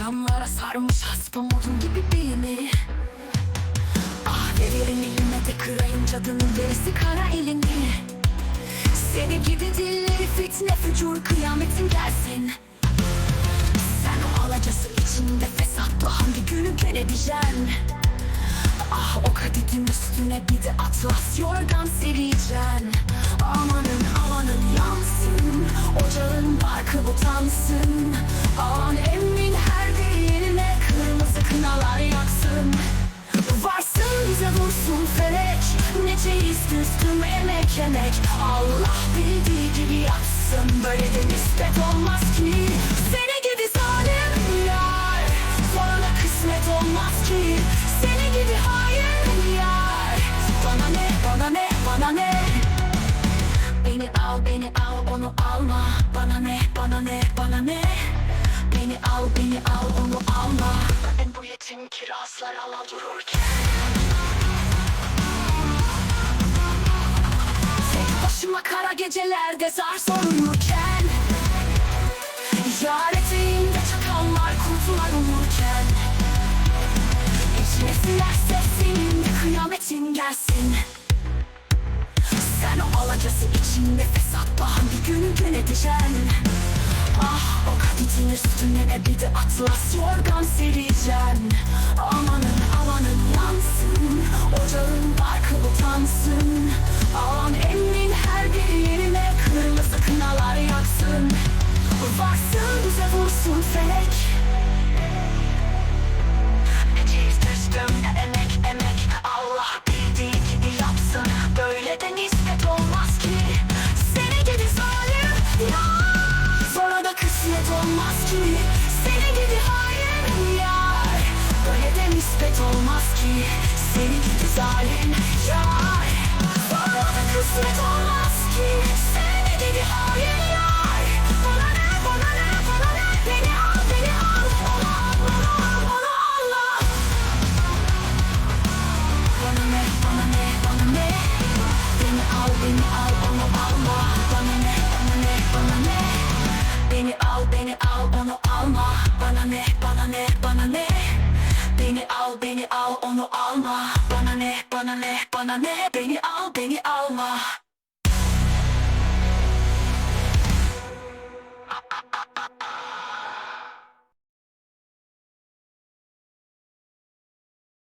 Kaftanlara sarmış haspa modun gibi beni. Ah veririn elime de kırayım cadının derisi kara elini. Seni gibi dilleri fitne fücur kıyametin gelsin. Sen o alacası içinde fesat hangi günü görebileceksin Ah o kaditin üstüne bir de atlas yorgan sereceksin Amanın amanın yansın Ocağın barkı utansın Üstüm emek emek. Allah bildiği gibi yapsın. Böyle de nispet olmaz ki. Seni gibi zalim yar Sonra kısmet olmaz ki. Seni gibi hain yar Bana ne bana ne bana ne? Beni al beni al onu alma. Bana ne bana ne bana ne? Beni al beni al onu alma. Ben bu yetim kirazlar ala dururken Kara gecelerde zar sorulurken Yar eteğimde çakallar kurtular umurken İçmesinlerse senin de kıyametin gelsin. Sen o alacası içinde fesat hangi günü yöneteceksin. Ah o kaditin üstüne bir de atlas yorgan sereceksin olmaz ki Seni gibi zalim yar Sonra da kısmet olmaz ki Seni gibi hain yar Bana ne bana bana Beni al beni al bana ne, bana ne, bana Beni al, beni al, Bana bana bana alma Bana ne, bana ne, bana ne Beni al, beni al, onu alma. Bana ne, bana ne, bana ne? Beni al, beni